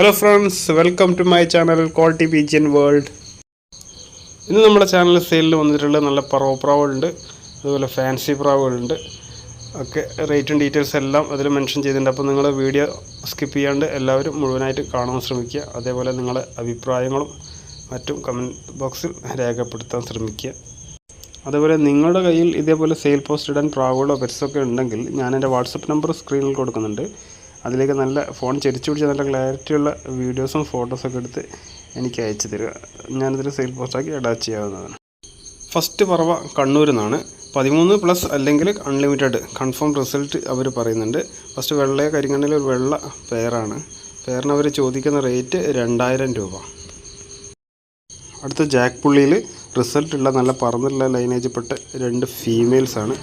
Hello friends welcome to my channel quality pigeon world ഇന്ന് നമ്മുടെ channel സെയിലിൽ വന്നിട്ടുള്ള നല്ല പറവ പ്രാവുകളുണ്ട് അതുപോലെ ഫാൻസി പ്രാവുകളുണ്ട് ഒക്കെ റേറ്റും ഡീറ്റെയിൽസ് എല്ലാം അതിൽ മെൻഷൻ ചെയ്തിട്ടുണ്ട്. അപ്പോൾ നിങ്ങൾ വീഡിയോ സ്കിപ്പ് ചെയ്യാണ്ട് എല്ലാവരും മുഴുവനായിട്ട് കാണാൻ ശ്രമിക്കുക. അതേപോലെ നിങ്ങളുടെ അഭിപ്രായങ്ങളും മറ്റും കമന്റ് ബോക്സിൽ രേഖപ്പെടുത്താൻ ശ്രമിക്കുക. അതേപോലെ നിങ്ങളുടെ കയ്യിൽ ഇതേപോലെ സെയിൽ പോസ്റ്റ് ഇടാൻ പ്രാവുകളോ പെറ്റ്സൊക്കെ ഉണ്ടെങ്കിൽ ഞാൻ എന്റെ വാട്സപ്പ് നമ്പർ സ്ക്രീനിൽ കൊടുക്കുന്നുണ്ട്. അതിലേക്ക് നല്ല ഫോൺ ചെരിച്ചു പിടിച്ച് നല്ല ക്ലാരിറ്റിയുള്ള വീഡിയോസും ഫോട്ടോസൊക്കെ എടുത്ത് എനിക്ക് അയച്ചു തരിക. ഞാനിതിൽ സെയിൽ പോസ്റ്റാക്കി അറ്റാച്ച് ചെയ്യാവുന്നതാണ്. ഫസ്റ്റ് പറവ കണ്ണൂരിൽ നിന്നാണ് പതിമൂന്ന് പ്ലസ് അല്ലെങ്കിൽ അൺലിമിറ്റഡ് കൺഫേം റിസൾട്ട് അവർ പറയുന്നുണ്ട്. ഫസ്റ്റ് വെള്ളയെ കരിങ്കണ്ണിൽ ഒരു വെള്ള പേരാണ് പേരിന് അവർ ചോദിക്കുന്ന റേറ്റ് രണ്ടായിരം രൂപ. അടുത്ത ജാക്ക് പുള്ളിയിൽ റിസൾട്ടുള്ള നല്ല പറന്നുള്ള ലൈനേജ് പെട്ട രണ്ട് ഫീമെയിൽസാണ്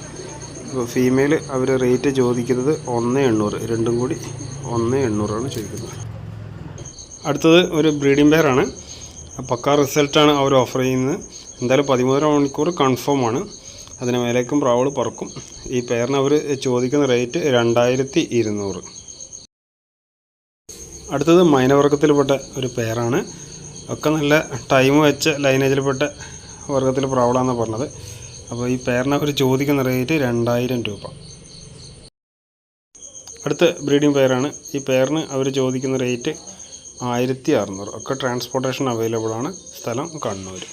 ഫീമെയിൽ അവർ റേറ്റ് ചോദിക്കുന്നത് ഒന്ന് എണ്ണൂറ്. രണ്ടും കൂടി ഒന്ന് എണ്ണൂറാണ് ചോദിക്കുന്നത്. അടുത്തത് ഒരു ബ്രീഡിംഗ് പെയറാണ് പക്കാ റിസൾട്ടാണ് അവർ ഓഫർ ചെയ്യുന്നത്. എന്തായാലും പതിമൂന്നര മണിക്കൂർ കൺഫേം ആണ്. അതിന് മേലേക്കും പ്രാവൾ പറക്കും. ഈ പെയറിന് അവർ ചോദിക്കുന്ന റേറ്റ് രണ്ടായിരത്തി ഇരുന്നൂറ്. അടുത്തത് മൈനവർഗത്തിൽപ്പെട്ട ഒരു പെയറാണ് ഒക്കെ നല്ല ടൈം വെച്ച ലൈനേജിൽപ്പെട്ട വർഗത്തിൽ പ്രാവളാണെന്ന് പറഞ്ഞത്. അപ്പോൾ ഈ പേരിന് അവർ ചോദിക്കുന്ന റേറ്റ് രണ്ടായിരം രൂപ. അടുത്ത ബ്രീഡിംഗ് പെയറാണ് ഈ പെയറിന് അവർ ചോദിക്കുന്ന റേറ്റ് ആയിരത്തി അറുന്നൂറ് ഒക്കെ ട്രാൻസ്പോർട്ടേഷൻ അവൈലബിൾ ആണ്. സ്ഥലം കണ്ണൂർ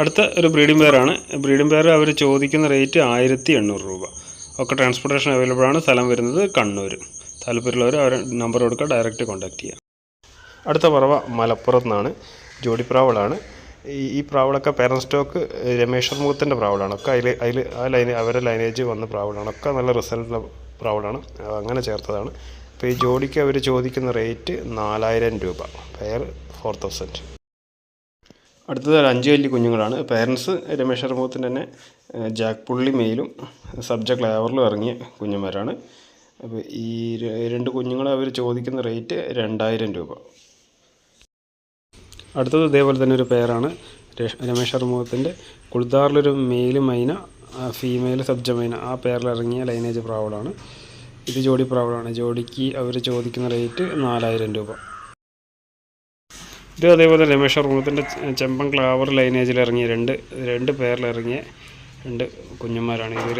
അടുത്ത ഒരു ബ്രീഡിംഗ് പെയറാണ് ബ്രീഡിംഗ് പെയർ അവർ ചോദിക്കുന്ന റേറ്റ് ആയിരത്തി എണ്ണൂറ് രൂപ. ഒക്കെ ട്രാൻസ്പോർട്ടേഷൻ അവൈലബിൾ ആണ്. സ്ഥലം വരുന്നത് കണ്ണൂർ താല്പര്യമുള്ളവർ അവർ നമ്പർ കൊടുക്കുക. ഡയറക്റ്റ് കോൺടാക്ട് ചെയ്യുക അടുത്ത പറവ മലപ്പുറത്ത് നിന്നാണ്. ജോഡിപ്രാവളാണ്. ഈ ഈ പ്രാവളൊക്കെ പേരൻ സ്റ്റോക്ക് രമേശ് മുഖത്തിന്റെ പ്രാവളാണ് ഒക്കെ അതിൽ അതിൽ ആ ലൈന അവരുടെ ലൈനേജ് വന്ന പ്രാവളാണ് ഒക്കെ നല്ല റിസൾട്ടുള്ള പ്രാവളാണ് അങ്ങനെ ചേർത്തതാണ്. അപ്പോൾ ഈ ജോഡിക്ക് അവർ ചോദിക്കുന്ന റേറ്റ് നാലായിരം രൂപ പെയർ ഫോർ തൗസൻഡ് അടുത്തത് ഒരു അഞ്ച് വലിയ കുഞ്ഞുങ്ങളാണ്. പേരൻസ് രമേശ് അറുമുഖത്തിന്റെ തന്നെ ജാക്ക് പുള്ളി മെയിലും സബ്ജക്ട് ലേവറിലും ഇറങ്ങിയ കുഞ്ഞുമാരാണ്. അപ്പോൾ ഈ രണ്ട് കുഞ്ഞുങ്ങളെ അവർ ചോദിക്കുന്ന റേറ്റ് രണ്ടായിരം രൂപ. അടുത്തത് ഇതേപോലെ തന്നെ ഒരു പേരാണ് രമേശ് അറുമുഖത്തിന്റെ കുൾദാറിലൊരു മെയിൽ മൈന ഫീമെയിൽ സബ്ജ മൈന ആ പേരിൽ ഇറങ്ങിയ ലൈനേജ് പ്രാവളാണ് ഇത് ജോഡി പ്രാവളാണ് ജോഡിക്ക് അവർ ചോദിക്കുന്ന റേറ്റ് നാലായിരം രൂപ. ഇത് അതേപോലെ രമേശ് അറുമുഖത്തിന്റെ ചെമ്പൻ ക്ലാവർ ലൈനേജിൽ ഇറങ്ങിയ രണ്ട് രണ്ട് പേരിൽ ഇറങ്ങിയ രണ്ട് കുഞ്ഞന്മാരാണ്. ഇവർ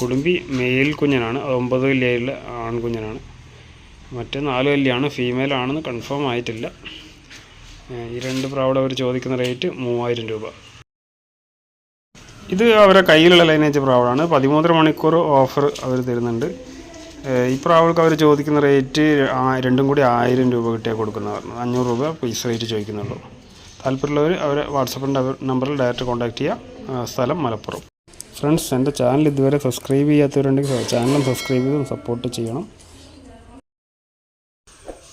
കുടുംബി മെയിൽ കുഞ്ഞനാണ്. ഒമ്പത് കല്ലിയുള്ള ആൺകുഞ്ഞനാണ്. മറ്റേ നാല് കല്ലിയാണ് ഫീമെയിൽ ആണെന്ന് കൺഫേം ആയിട്ടില്ല. ഈ രണ്ട് പ്രാവിടെ അവർ ചോദിക്കുന്ന റേറ്റ് മൂവായിരം രൂപ. ഇത് അവരെ കയ്യിലുള്ള ലൈനേജ് പ്രാവളാണ് പതിമൂന്നര മണിക്കൂർ ഓഫർ അവർ തരുന്നുണ്ട്. ഈ പ്രാവൾക്ക് അവർ ചോദിക്കുന്ന റേറ്റ് രണ്ടും കൂടി ആയിരം രൂപ കിട്ടിയാൽ കൊടുക്കുന്ന പറഞ്ഞു അഞ്ഞൂറ് രൂപ പൈസ റേറ്റ് ചോദിക്കുന്നുള്ളൂ. താല്പര്യമുള്ളവർ അവരെ വാട്സപ്പിന്റെ നമ്പറിൽ ഡയറക്റ്റ് കോൺടാക്ട് ചെയ്യുക സ്ഥലം മലപ്പുറം. ഫ്രണ്ട്സ് എന്റെ ചാനൽ ഇതുവരെ സബ്സ്ക്രൈബ് ചെയ്യാത്തവരുണ്ടെങ്കിൽ ചാനലും സബ്സ്ക്രൈബ് ചെയ്തും സപ്പോർട്ട് ചെയ്യണം.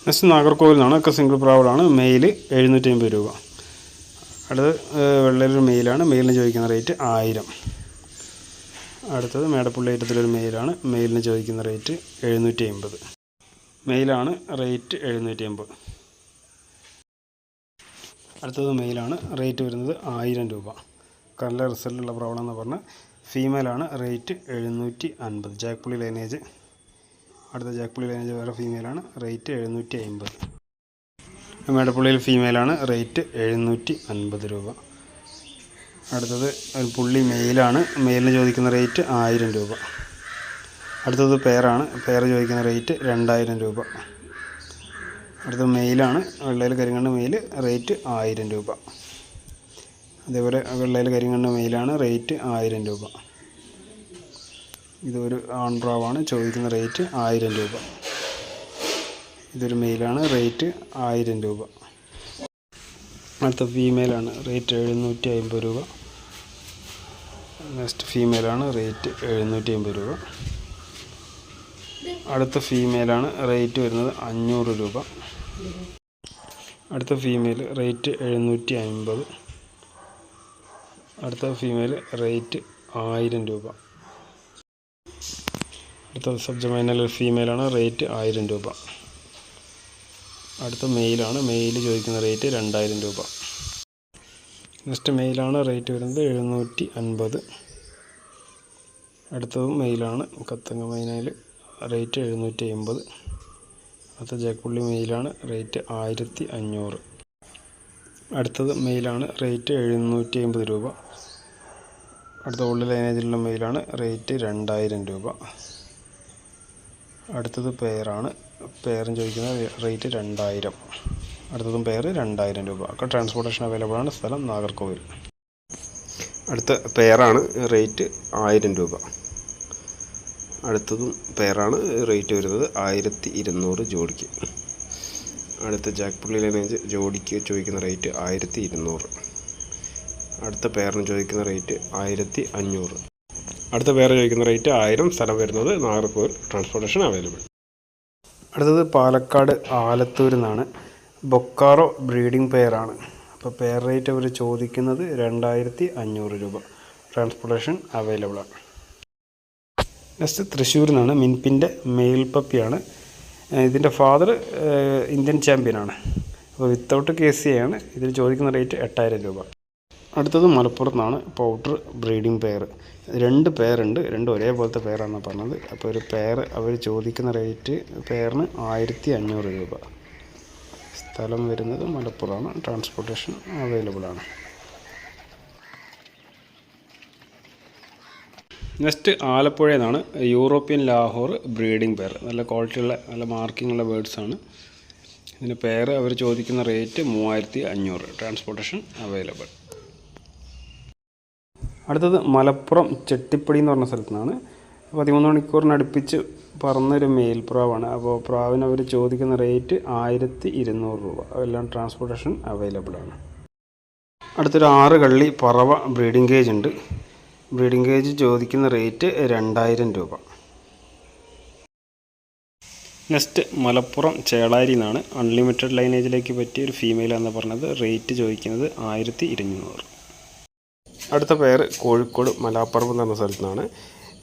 നെക്സ്റ്റ് നാഗർകോവിൽ നിന്നാണ് ഒക്കെ സിംഗിൾ പ്രാവളാണ് മെയിൽ എഴുന്നൂറ്റി അമ്പത് രൂപ. അടുത്തത് വെള്ളയിലൊരു മെയിലാണ് മെയിലിന് ചോദിക്കുന്ന റേറ്റ് ആയിരം. അടുത്തത് മേടപ്പുള്ളേറ്റത്തിലൊരു മെയിലാണ് മെയിലിന് ചോദിക്കുന്ന റേറ്റ് എഴുന്നൂറ്റി അമ്പത് മെയിലാണ് റേറ്റ് എഴുന്നൂറ്റി അമ്പത് അടുത്തത് മെയിലാണ് റേറ്റ് വരുന്നത് ആയിരം രൂപ. കറല റിസൾട്ടുള്ള പ്രാവളം എന്ന് പറഞ്ഞാൽ ഫീമെയിലാണ് റേറ്റ് എഴുന്നൂറ്റി അൻപത് ജാക്പുള്ളി ലൈനേജ് അടുത്ത ജാക്ക്പുള്ളി ലൈനേജ് വേറെ ഫീമെയിലാണ് റേറ്റ് എഴുന്നൂറ്റി അമ്പത് മേടപ്പുള്ളിയിൽ ഫീമെയിലാണ് റേറ്റ് എഴുന്നൂറ്റി അൻപത് രൂപ. അടുത്തത് പുള്ളി മെയിലാണ് മെയിലിന് ചോദിക്കുന്ന റേറ്റ് ആയിരം രൂപ. അടുത്തത് പെയറാണ് പെയർ ചോദിക്കുന്ന റേറ്റ് രണ്ടായിരം രൂപ. അടുത്തത് മെയിലാണ് വെള്ളയിൽ കരിങ്കണ്ണ് മെയിൽ റേറ്റ് ആയിരം രൂപ. അതേപോലെ വെള്ളയിൽ കരിങ്കണ്ണ് മെയിലാണ് റേറ്റ് ആയിരം രൂപ. ഇതൊരു ആൺപ്രാവാണ് ചോദിക്കുന്ന റേറ്റ് ആയിരം രൂപ. ഇതൊരു മെയിലാണ്. റേറ്റ് ആയിരം രൂപ. അടുത്ത ഫീമെയിലാണ്. റേറ്റ് എഴുന്നൂറ്റി അമ്പത് രൂപ. നെക്സ്റ്റ് ഫീമെയിലാണ്. റേറ്റ് എഴുന്നൂറ്റി അമ്പത് രൂപ. അടുത്ത ഫീമെയിലാണ്. റേറ്റ് വരുന്നത് അഞ്ഞൂറ് രൂപ. അടുത്ത ഫീമെയിൽ റേറ്റ് എഴുന്നൂറ്റി അമ്പത് അടുത്ത ഫീമെയിൽ റേറ്റ് ആയിരം രൂപ. അടുത്ത സബ്ജമൈനൽ ഫീമെയിലാണ് റേറ്റ് ആയിരം രൂപ. അടുത്ത മെയിലാണ് മെയിൽ ചോദിക്കുന്ന റേറ്റ് രണ്ടായിരം രൂപ. നെക്സ്റ്റ് മെയിലാണ് റേറ്റ് വരുന്നത് എഴുന്നൂറ്റി അൻപത് അടുത്തതും മെയിലാണ് കത്തങ്ങ മൈനയിൽ റേറ്റ് എഴുന്നൂറ്റി അമ്പത് അടുത്ത ജാക്കുള്ളി മെയിലാണ് റേറ്റ് ആയിരത്തി അഞ്ഞൂറ് അടുത്തത് മെയിലാണ് റേറ്റ് എഴുന്നൂറ്റി അമ്പത് രൂപ. അടുത്ത ഉള്ളിൽ മെയിലാണ് റേറ്റ് രണ്ടായിരം രൂപ. അടുത്തത് പെയറാണ് പേരും ചോദിക്കുന്നത് റേറ്റ് രണ്ടായിരം. അടുത്തതും പേര് രണ്ടായിരം രൂപ. ഒക്കെ ട്രാൻസ്പോർട്ടേഷൻ അവൈലബിൾ ആണ്. സ്ഥലം നാഗർകോവിൽ. അടുത്ത പെയറാണ് റേറ്റ് ആയിരം രൂപ. അടുത്തതും പെയറാണ് റേറ്റ് വരുന്നത് ആയിരത്തി ഇരുന്നൂറ് ജോഡിക്ക്. അടുത്ത ജാക്പുള്ളി ലൈനേജ് ജോഡിക്ക് ചോദിക്കുന്ന റേറ്റ് ആയിരത്തി ഇരുന്നൂറ്. അടുത്ത പെയറിന് ചോദിക്കുന്ന റേറ്റ് ആയിരത്തി അഞ്ഞൂറ്. അടുത്ത വേറെ ചോദിക്കുന്ന റേറ്റ് ആയിരം സ്ഥലം വരുന്നത് നാഗർകോവിൽ ട്രാൻസ്പോർട്ടേഷൻ അവൈലബിൾ അടുത്തത് പാലക്കാട് ആലത്തൂരിൽ നിന്നാണ്. ബൊക്കാറോ ബ്രീഡിംഗ് പെയറാണ് അപ്പോൾ പെയർ റേറ്റ് അവർ ചോദിക്കുന്നത് രണ്ടായിരത്തി അഞ്ഞൂറ് രൂപ. ട്രാൻസ്പോർട്ടേഷൻ അവൈലബിൾ ആണ്. നെക്സ്റ്റ് തൃശ്ശൂരിൽ നിന്നാണ് മിൻപിന്റെ മെയിൽ പപ്പിയാണ് ഇതിന്റെ ഫാദർ ഇന്ത്യൻ ചാമ്പ്യനാണ് അപ്പോൾ വിത്തൗട്ട് കെ സി ആണ് ഇതിൽ ചോദിക്കുന്ന റേറ്റ് എട്ടായിരം രൂപ. അടുത്തത് മലപ്പുറത്ത് നിന്നാണ് പൗഡർ ബ്രീഡിംഗ് പെയർ. രണ്ട് പേരുണ്ട് രണ്ട് ഒരേപോലത്തെ പേരാണ് പറഞ്ഞത്. അപ്പോൾ ഒരു പെയർ അവർ ചോദിക്കുന്ന റേറ്റ് പെയറിന് ആയിരത്തി അഞ്ഞൂറ് രൂപ. സ്ഥലം വരുന്നത് മലപ്പുറമാണ് ട്രാൻസ്പോർട്ടേഷൻ അവൈലബിൾ ആണ് നെക്സ്റ്റ് ആലപ്പുഴയിൽ യൂറോപ്യൻ ലാഹോർ ബ്രീഡിംഗ് പെയർ. നല്ല ക്വാളിറ്റിയുള്ള നല്ല മാർക്കിംഗ് ഉള്ള ബേഡ്സ് ആണ് ഇതിന് പെയർ അവർ ചോദിക്കുന്ന റേറ്റ് മൂവായിരത്തി അഞ്ഞൂറ് ട്രാൻസ്പോർട്ടേഷൻ അവൈലബിൾ. അടുത്തത് മലപ്പുറം ചെട്ടിപ്പടി എന്ന് പറഞ്ഞ സ്ഥലത്തു നിന്നാണ് പതിമൂന്ന് മണിക്കൂറിനടുപ്പിച്ച് പറന്നൊരു മെയിൽ പ്രാവാണ് അപ്പോൾ പ്രാവിന് അവർ ചോദിക്കുന്ന റേറ്റ് ആയിരത്തി ഇരുന്നൂറ് രൂപ. എല്ലാം ട്രാൻസ്പോർട്ടേഷൻ അവൈലബിൾ ആണ്. അടുത്തൊരു ആറ് കള്ളി പറവ ബ്രീഡിംഗ് കേജ് ഉണ്ട്. ബ്രീഡിംഗ് കേജ് ചോദിക്കുന്ന റേറ്റ് രണ്ടായിരം രൂപ. നെക്സ്റ്റ് മലപ്പുറം ചേളാരി എന്നാണ്. അൺലിമിറ്റഡ് ലൈനേജിലേക്ക് പറ്റിയ ഒരു ഫീമെയിൽ എന്ന് പറഞ്ഞത്. റേറ്റ് ചോദിക്കുന്നത് ആയിരത്തി ഇരുന്നൂറ്. അടുത്ത പേർ കോഴിക്കോട് മലാപ്പറമ്പ് എന്ന് പറഞ്ഞ സ്ഥലത്തുനിന്നാണ്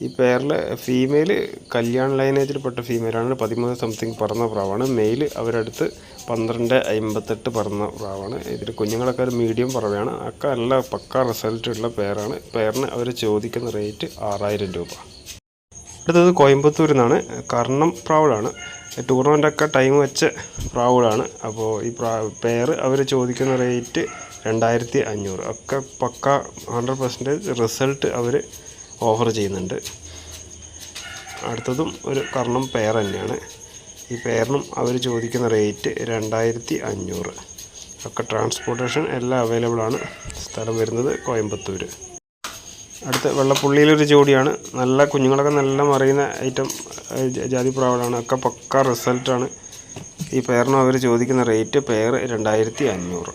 ഈ പേരിൽ ഫീമെയിൽ കല്യാൺ ലൈനേജിൽപ്പെട്ട ഫീമെയിലാണ് പതിമൂന്ന് സംതിങ് പറന്ന പ്രാവാണ്. മെയിൽ അവരടുത്ത് പന്ത്രണ്ട് അമ്പത്തെട്ട് പറന്ന പ്രാവാണ്. ഇതിൽ കുഞ്ഞുങ്ങളൊക്കെ ഒരു മീഡിയം പറവയാണ്. ഒക്കെ നല്ല പക്ക റിസൾട്ട് ഉള്ള പേരാണ് പേരിന് അവർ ചോദിക്കുന്ന റേറ്റ് ആറായിരം രൂപ. അടുത്തത് കോയമ്പത്തൂരിൽ നിന്നാണ്. കർണം പ്രാവുകളാണ് ടൂർണമെന്റൊക്കെ ടൈം വെച്ച പ്രാവുകളാണ് അപ്പോൾ ഈ പ്രാ പെയർ അവർ ചോദിക്കുന്ന റേറ്റ് രണ്ടായിരത്തി അഞ്ഞൂറ് ഒക്കെ പക്ക ഹൺഡ്രഡ് പെർസെന്റേജ് റിസൾട്ട് അവർ ഓഫർ ചെയ്യുന്നുണ്ട്. അടുത്തതും ഒരു കർണം പെയർ തന്നെയാണ്. ഈ പെയറിനും അവർ ചോദിക്കുന്ന റേറ്റ് രണ്ടായിരത്തി അഞ്ഞൂറ് ഒക്കെ ട്രാൻസ്പോർട്ടേഷൻ എല്ലാം അവൈലബിൾ ആണ്. സ്ഥലം വരുന്നത് കോയമ്പത്തൂർ അടുത്ത വെള്ളപ്പുള്ളിയിലൊരു ജോഡിയാണ്. നല്ല കുഞ്ഞുങ്ങളൊക്കെ നല്ല മറിയുന്ന ഐറ്റം ജാതി പ്രാവളാണ് ഒക്കെ പക്ക റിസൾട്ടാണ് ഈ പെയറിനും അവർ ചോദിക്കുന്ന റേറ്റ് പെയർ രണ്ടായിരത്തി അഞ്ഞൂറ്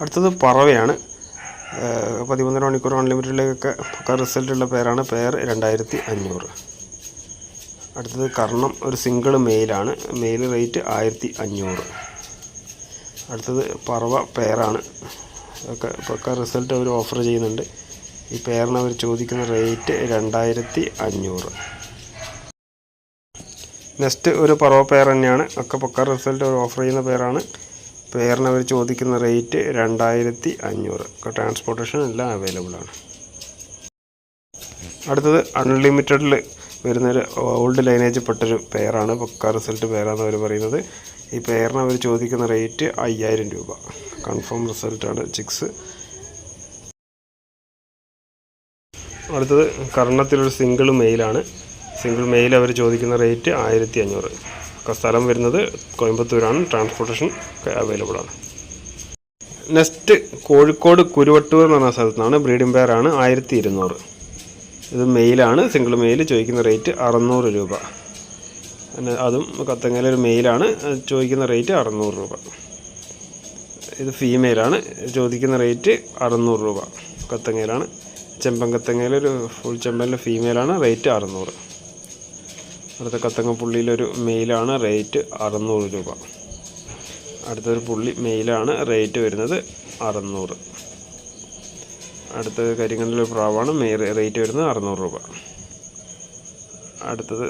അടുത്തത് പറവയാണ്. പതിമൂന്നര മണിക്കൂർ അൺലിമിറ്റഡിലേക്കൊക്കെ പക്ക റിസൾട്ടുള്ള പേരാണ് പേർ രണ്ടായിരത്തി അഞ്ഞൂറ് അടുത്തത് കർണം ഒരു സിംഗിൾ മെയിലാണ് മെയിൽ റേറ്റ് ആയിരത്തി അഞ്ഞൂറ് അടുത്തത് പറവ പേരാണ്. ഒക്കെ പക്ക റിസൾട്ട് അവർ ഓഫർ ചെയ്യുന്നുണ്ട്. ഈ പേരിന് അവർ ചോദിക്കുന്ന റേറ്റ് രണ്ടായിരത്തി അഞ്ഞൂറ് നെക്സ്റ്റ് ഒരു പറവ പേർ തന്നെയാണ്. ഒക്കെ പക്ക റിസൾട്ട് അവർ ഓഫർ ചെയ്യുന്ന പെയറാണ് പെയറിന് അവർ ചോദിക്കുന്ന റേറ്റ് രണ്ടായിരത്തി അഞ്ഞൂറ്. ട്രാൻസ്പോർട്ടേഷൻ എല്ലാം അവൈലബിൾ ആണ്. അടുത്തത് അൺലിമിറ്റഡിൽ വരുന്നൊരു ഓൾഡ് ലൈനേജ് പെട്ടൊരു പെയറാണ് പക്ക റിസൾട്ട് പെയറാന്ന് അവർ പറയുന്നത്. ഈ പെയറിന് അവർ ചോദിക്കുന്ന റേറ്റ് അയ്യായിരം രൂപ. കൺഫേം റിസൾട്ടാണ് ചിക്സ് അടുത്തത് കർണത്തിലൊരു സിംഗിൾ മെയിലാണ് സിംഗിൾ മെയിൽ അവർ ചോദിക്കുന്ന റേറ്റ് ആയിരത്തി അഞ്ഞൂറ്. സ്ഥലം വരുന്നത് കോയമ്പത്തൂരാണ്. ട്രാൻസ്പോർട്ടേഷൻ അവൈലബിൾ ആണ്. നെക്സ്റ്റ് കോഴിക്കോട് കുരുവട്ടൂർ എന്ന് പറഞ്ഞ സ്ഥലത്താണ്. ബ്രീഡിംഗ് പെയർ ആണ് ആയിരത്തി ഇരുന്നൂറ് ഇത് മെയിലാണ് സിംഗിൾ മെയിൽ ചോദിക്കുന്ന റേറ്റ് അറുന്നൂറ് രൂപ. പിന്നെ അതും കത്തങ്ങയിലൊരു മെയിലാണ് ചോദിക്കുന്ന റേറ്റ് അറുന്നൂറ് രൂപ. ഇത് ഫീമെയിലാണ് ചോദിക്കുന്ന റേറ്റ് അറുന്നൂറ് രൂപ. കത്തങ്ങയിലാണ് ചെമ്പൻ കത്തങ്ങയിലൊരു ഫുൾ ചെമ്പനിലെ ഫീമെയിലാണ് റേറ്റ് അറുന്നൂറ്. അടുത്ത കത്തങ്ങപ്പുള്ളിയിലൊരു മെയിലാണ് റേറ്റ് അറുന്നൂറ് രൂപ. അടുത്തൊരു പുള്ളി മെയിലാണ് റേറ്റ് വരുന്നത് അറുന്നൂറ്. അടുത്തത് കരിങ്കണ്ണിലൊരു പ്രാവാണ് മെയ് റേറ്റ് വരുന്നത് അറുന്നൂറ് രൂപ. അടുത്തത്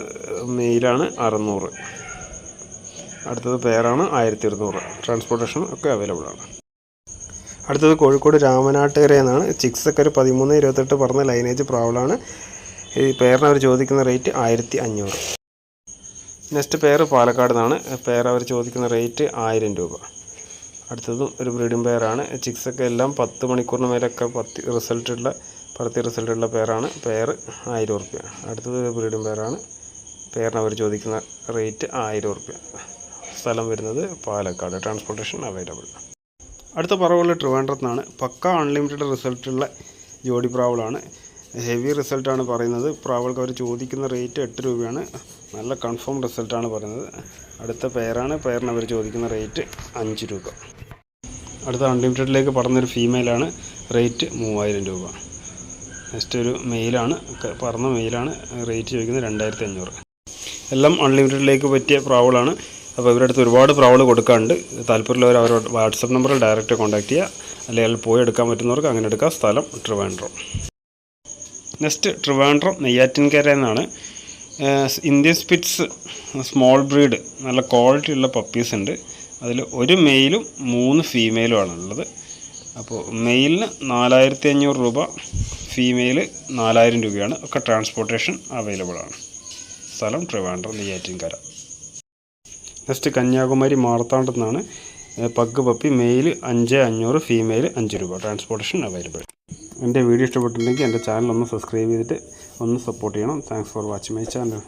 മെയിലാണ് അറുന്നൂറ്. അടുത്തത് പേരാണ് ആയിരത്തി ഇരുന്നൂറ് ട്രാൻസ്പോർട്ടേഷൻ ഒക്കെ അവൈലബിൾ ആണ് അടുത്തത് കോഴിക്കോട് രാമനാട്ടുകര എന്നാണ്. ചിക്സൊക്കെ ഒരു പതിമൂന്ന് ഇരുപത്തെട്ട് പറഞ്ഞ ലൈനേജ് പ്രാവളാണ് ഈ പേരിന് അവർ ചോദിക്കുന്ന റേറ്റ് ആയിരത്തി അഞ്ഞൂറ് നെക്സ്റ്റ് പെയർ പാലക്കാട് നിന്നാണ് പെയർ അവർ ചോദിക്കുന്ന റേറ്റ് ആയിരം രൂപ. അടുത്തതും ഒരു ബ്രീഡിംഗ് പെയറാണ് ചിക്സൊക്കെ എല്ലാം പത്ത് മണിക്കൂറിന് മേലൊക്കെ പത്ത് റിസൾട്ടുള്ള പറത്തി റിസൾട്ടുള്ള പെയറാണ് പെയർ ആയിരം ഉറുപ്പ്യ. അടുത്തത് ഒരു ബ്രീഡിംഗ് പെയറാണ് പെയറിന് അവർ ചോദിക്കുന്ന റേറ്റ് ആയിരം ഉറുപ്പ്യ. സ്ഥലം വരുന്നത് പാലക്കാട്. ട്രാൻസ്പോർട്ടേഷൻ അവൈലബിൾ അടുത്ത പറവുള്ള ട്രിവാൻഡ്രത്താണ്. പക്ക അൺലിമിറ്റഡ് റിസൾട്ടുള്ള ജോഡി പ്രാവളാണ്. ഹെവി റിസൾട്ടാണ് പറയുന്നത്. പ്രാവൾക്ക് അവർ ചോദിക്കുന്ന റേറ്റ് എട്ട് രൂപയാണ്. നല്ല കൺഫേം റിസൾട്ടാണ് പറയുന്നത്. അടുത്ത പെയറാണ് പെയറിന് അവർ ചോദിക്കുന്ന റേറ്റ് അഞ്ച് രൂപ. അടുത്ത അൺലിമിറ്റഡിലേക്ക് പറഞ്ഞൊരു ഫീമെയിലാണ് റേറ്റ് മൂവായിരം രൂപ. നെക്സ്റ്റ് ഒരു മെയിലാണ് പറഞ്ഞ മെയിലാണ് റേറ്റ് ചോദിക്കുന്നത് രണ്ടായിരത്തി അഞ്ഞൂറ് എല്ലാം അൺലിമിറ്റഡിലേക്ക് പറ്റിയ പ്രാവളാണ് അപ്പോൾ ഇവരുടെ അടുത്ത് ഒരുപാട് പ്രാവൾ കൊടുക്കാണ്ട് താല്പര്യമുള്ളവർ അവരോട് വാട്സപ്പ് നമ്പറിൽ ഡയറക്റ്റ് കോൺടാക്ട് ചെയ്യുക. അല്ലെങ്കിൽ പോയി എടുക്കാൻ പറ്റുന്നവർക്ക് അങ്ങനെ എടുക്കാം. സ്ഥലം ട്രിവാൻഡ്രം. നെക്സ്റ്റ് ട്രിവാൻഡ്രം നെയ്യാറ്റിൻകര എന്നാണ്. ഇന്ത്യൻ സ്പിറ്റ്സ് സ്മോൾ ബ്രീഡ് നല്ല ക്വാളിറ്റി ഉള്ള പപ്പീസ് ഉണ്ട്. അതിൽ ഒരു മെയിലും മൂന്ന് ഫീമെയിലും ആണ് ഉള്ളത്. അപ്പോൾ മെയിലിന് നാലായിരത്തി അഞ്ഞൂറ് രൂപ ഫീമെയിൽ നാലായിരം രൂപയാണ്. ഒക്കെ ട്രാൻസ്പോർട്ടേഷൻ അവൈലബിൾ ആണ്. സ്ഥലം ട്രിവാൻഡ്രം നെയ്യാറ്റിൻകര. നെക്സ്റ്റ് കന്യാകുമാരി മാർത്താണ്ടെന്നാണ് പഗ് പപ്പി മെയിൽ അഞ്ച് അഞ്ഞൂറ് ഫീമെയിൽ അഞ്ച് രൂപ. Transportation available. എന്റെ വീഡിയോ ഇഷ്ടപ്പെട്ടിട്ടുണ്ടെങ്കിൽ എന്റെ ചാനൽ ഒന്ന് സബ്സ്ക്രൈബ് ചെയ്തിട്ട് ഒന്ന് സപ്പോർട്ട് ചെയ്യണം. Thanks for watching my channel